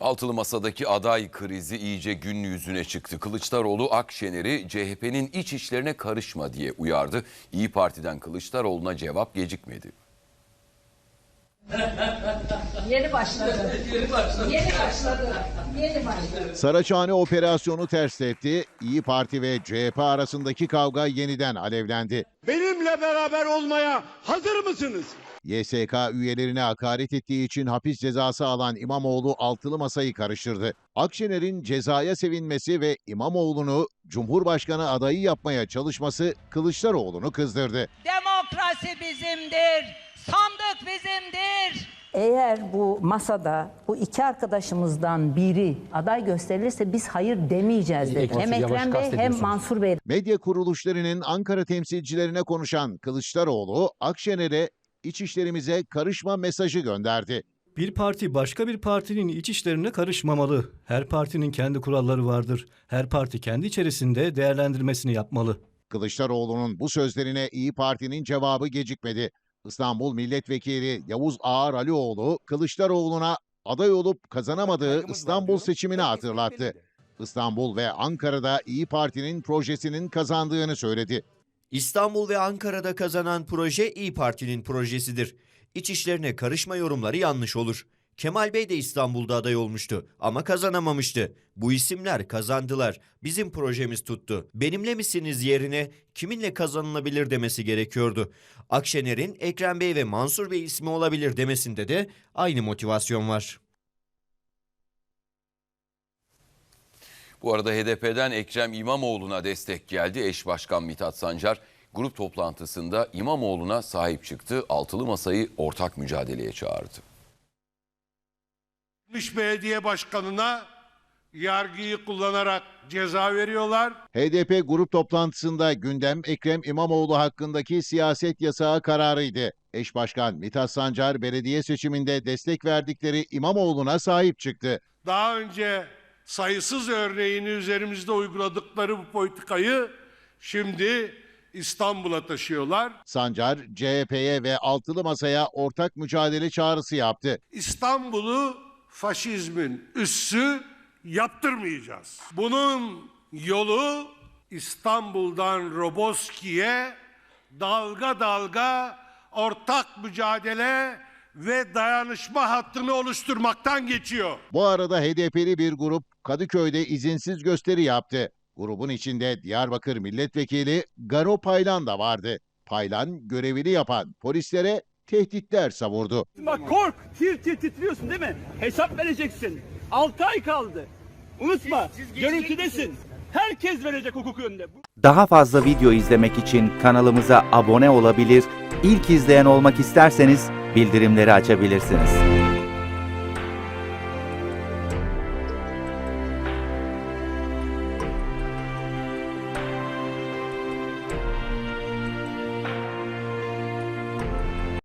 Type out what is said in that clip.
Altılı Masa'daki aday krizi iyice gün yüzüne çıktı. Kılıçdaroğlu Akşener'i CHP'nin iç işlerine karışma diye uyardı. İyi Parti'den Kılıçdaroğlu'na cevap gecikmedi. Yeni başladı. Yeni başladı. Yeni başladı. Yeni başladı. Saraçhane operasyonu ters etti. İyi Parti ve CHP arasındaki kavga yeniden alevlendi. Benimle beraber olmaya hazır mısınız? YSK üyelerine hakaret ettiği için hapis cezası alan İmamoğlu altılı masayı karıştırdı. Akşener'in cezaya sevinmesi ve İmamoğlu'nu Cumhurbaşkanı adayı yapmaya çalışması Kılıçdaroğlu'nu kızdırdı. Demokrasi bizimdir. Sandık bizimdir. Eğer bu masada bu iki arkadaşımızdan biri aday gösterilirse biz hayır demeyeceğiz dedi. Hem Ekrem Bey hem Mansur Bey. Medya kuruluşlarının Ankara temsilcilerine konuşan Kılıçdaroğlu, Akşener'e iç işlerimize karışma mesajı gönderdi. Bir parti başka bir partinin iç işlerine karışmamalı. Her partinin kendi kuralları vardır. Her parti kendi içerisinde değerlendirmesini yapmalı. Kılıçdaroğlu'nun bu sözlerine İyi Parti'nin cevabı gecikmedi. İstanbul Milletvekili Yavuz Ağar Alioğlu, Kılıçdaroğlu'na aday olup kazanamadığı İstanbul seçimini hatırlattı. İstanbul ve Ankara'da İyi Parti'nin projesinin kazandığını söyledi. İstanbul ve Ankara'da kazanan proje İyi Parti'nin projesidir. İç işlerine karışma yorumları yanlış olur. Kemal Bey de İstanbul'da aday olmuştu ama kazanamamıştı. Bu isimler kazandılar. Bizim projemiz tuttu. Benimle misiniz yerine kiminle kazanılabilir demesi gerekiyordu. Akşener'in Ekrem Bey ve Mansur Bey ismi olabilir demesinde de aynı motivasyon var. Bu arada HDP'den Ekrem İmamoğlu'na destek geldi. Eş Başkan Mithat Sancar grup toplantısında İmamoğlu'na sahip çıktı. Altılı Masa'yı ortak mücadeleye çağırdı. Gitmiş belediye başkanına yargıyı kullanarak ceza veriyorlar. HDP grup toplantısında gündem Ekrem İmamoğlu hakkındaki siyaset yasağı kararıydı. Eş Başkan Mithat Sancar belediye seçiminde destek verdikleri İmamoğlu'na sahip çıktı. Daha önce sayısız örneğini üzerimizde uyguladıkları bu politikayı şimdi İstanbul'a taşıyorlar. Sancar, CHP'ye ve Altılı Masa'ya ortak mücadele çağrısı yaptı. İstanbul'u faşizmin üssü yaptırmayacağız. Bunun yolu İstanbul'dan Roboski'ye dalga dalga ortak mücadele ve dayanışma hattını oluşturmaktan geçiyor. Bu arada HDP'li bir grup Kadıköy'de izinsiz gösteri yaptı. Grubun içinde Diyarbakır Milletvekili Garo Paylan da vardı. Paylan görevini yapan polislere tehditler savurdu. Bak kork, tir tir titriyorsun değil mi? Hesap vereceksin. 6 ay kaldı. Unutma, görüntüdesin. Herkes verecek hukuk önünde. Daha fazla video izlemek için kanalımıza abone olabilir, ilk izleyen olmak isterseniz bildirimleri açabilirsiniz.